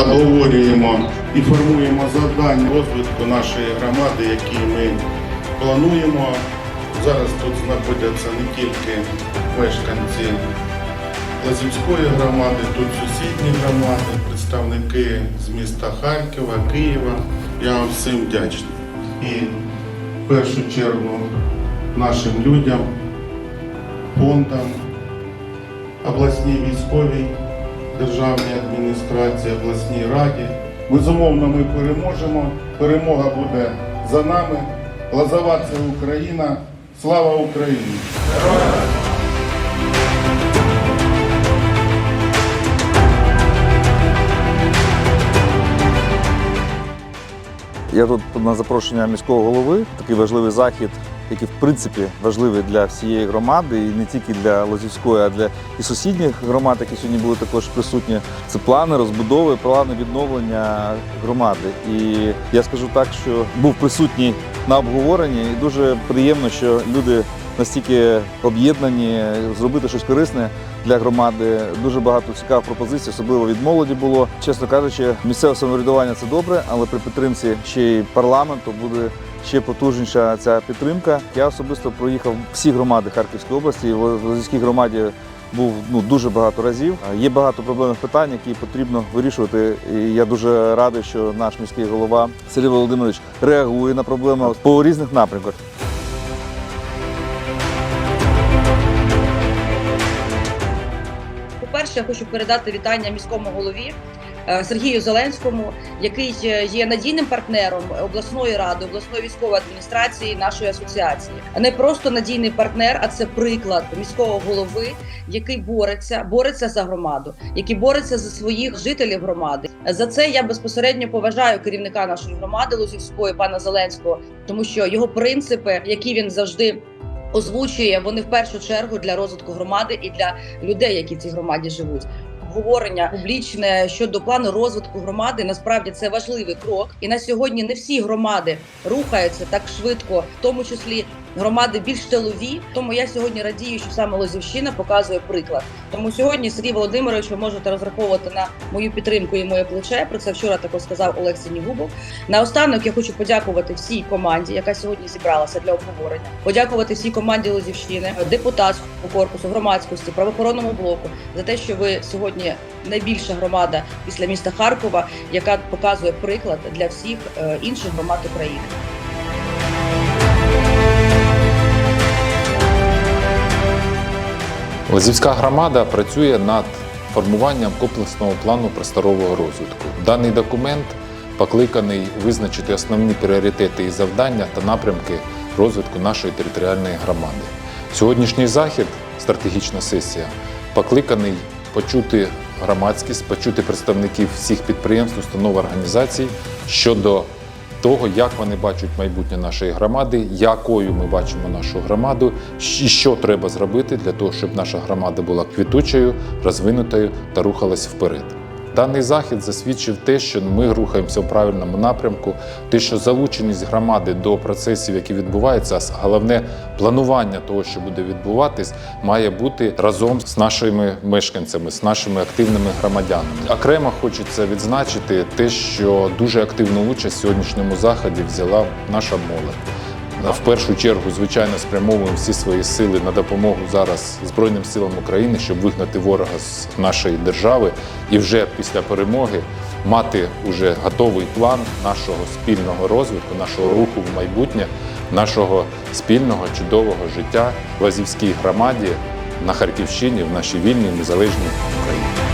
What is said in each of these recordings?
обговорюємо і формуємо завдання розвитку нашої громади, які ми плануємо. Зараз тут знаходяться не тільки мешканці Лазівської громади, тут сусідні громади, представники з міста Харкова, Києва. Я вам всім вдячний. І в першу чергу нашим людям, фондам, обласній військовій державній адміністрації, обласній раді. Безумовно, ми переможемо. Перемога буде за нами. Лозова це Україна. Слава Україні! Я тут на запрошення міського голови такий важливий захід, який в принципі важливий для всієї громади, і не тільки для Лозівської, а для і сусідніх громад, які сьогодні були також присутні. Це плани розбудови, плани відновлення громади. І я скажу так, що був присутній на обговоренні, і дуже приємно, що люди настільки об'єднані зробити щось корисне для громади. Дуже багато цікавих пропозицій, особливо від молоді було. Чесно кажучи, місцеве самоврядування це добре, але при підтримці ще й парламенту буде. Ще потужніша ця підтримка. Я особисто проїхав всі громади Харківської області. В Лозівській громаді був ну дуже багато разів. Є багато проблемних питань, які потрібно вирішувати. І я дуже радий, що наш міський голова Сергій Володимирович реагує на проблеми по різних напрямках. По-перше, я хочу передати вітання міському голові Сергію Зеленському, який е, є надійним партнером обласної ради, обласної військової адміністрації нашої асоціації. Не просто надійний партнер, а це приклад міського голови, який бореться, бореться за громаду, який бореться за своїх жителів громади. За це я безпосередньо поважаю керівника нашої громади Лузівської, пана Зеленського, тому що його принципи, які він завжди. Озвучує вони в першу чергу для розвитку громади і для людей, які в цій громаді живуть. Обговорення публічне щодо плану розвитку громади насправді це важливий крок. І на сьогодні не всі громади рухаються так швидко, в тому числі громади більш тилові. Тому я сьогодні радію, що саме Лозівщина показує приклад. Тому сьогодні Сергій Володимирович, ви можете розраховувати на мою підтримку і моє плече. Про це вчора також сказав Олег Синігубов. Наостанок я хочу подякувати всій команді, яка сьогодні зібралася для обговорення. Подякувати всій команді Лозівщини, депутатському корпусу, громадськості, правоохоронному блоку за те, що ви сьогодні найбільша громада після міста Харкова, яка показує приклад для всіх е, інших громад України. Лозівська громада працює над формуванням комплексного плану просторового розвитку. Даний документ покликаний визначити основні пріоритети і завдання та напрямки розвитку нашої територіальної громади. Сьогоднішній захід, стратегічна сесія, покликаний почути громадськість, почути представників всіх підприємств, установ організацій щодо того, як вони бачать майбутнє нашої громади, якою ми бачимо нашу громаду, і що треба зробити для того, щоб наша громада була квітучою, розвинутою та рухалась вперед. Даний захід засвідчив те, що ми рухаємося в правильному напрямку, те, що залученість громади до процесів, які відбуваються, а головне планування того, що буде відбуватись, має бути разом з нашими мешканцями, з нашими активними громадянами. Окремо хочеться відзначити те, що дуже активну участь в сьогоднішньому заході взяла наша молодь. В першу чергу, звичайно, спрямовуємо всі свої сили на допомогу зараз Збройним силам України, щоб вигнати ворога з нашої держави, і вже після перемоги мати уже готовий план нашого спільного розвитку, нашого руху в майбутнє, нашого спільного чудового життя в Лазівській громаді на Харківщині, в нашій вільній незалежній Україні.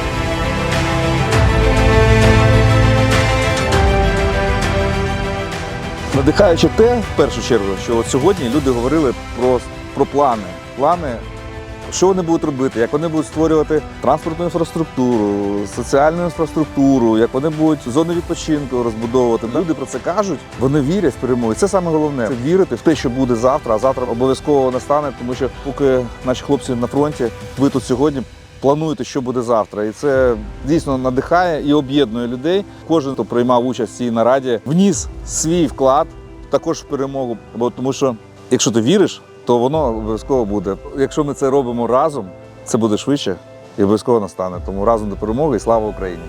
Надихаючи те, в першу чергу, що от сьогодні люди говорили про, про плани. Плани, що вони будуть робити, як вони будуть створювати транспортну інфраструктуру, соціальну інфраструктуру, як вони будуть зони відпочинку розбудовувати. Люди про це кажуть, вони вірять в перемогу. Це саме головне це вірити в те, що буде завтра, а завтра обов'язково настане, тому що поки наші хлопці на фронті, ви тут сьогодні. Плануєте, що буде завтра, і це дійсно надихає і об'єднує людей. Кожен, хто приймав участь в цій нараді, вніс свій вклад також в перемогу. Бо тому, що якщо ти віриш, то воно обов'язково буде. Якщо ми це робимо разом, це буде швидше і обов'язково настане. Тому разом до перемоги і слава Україні!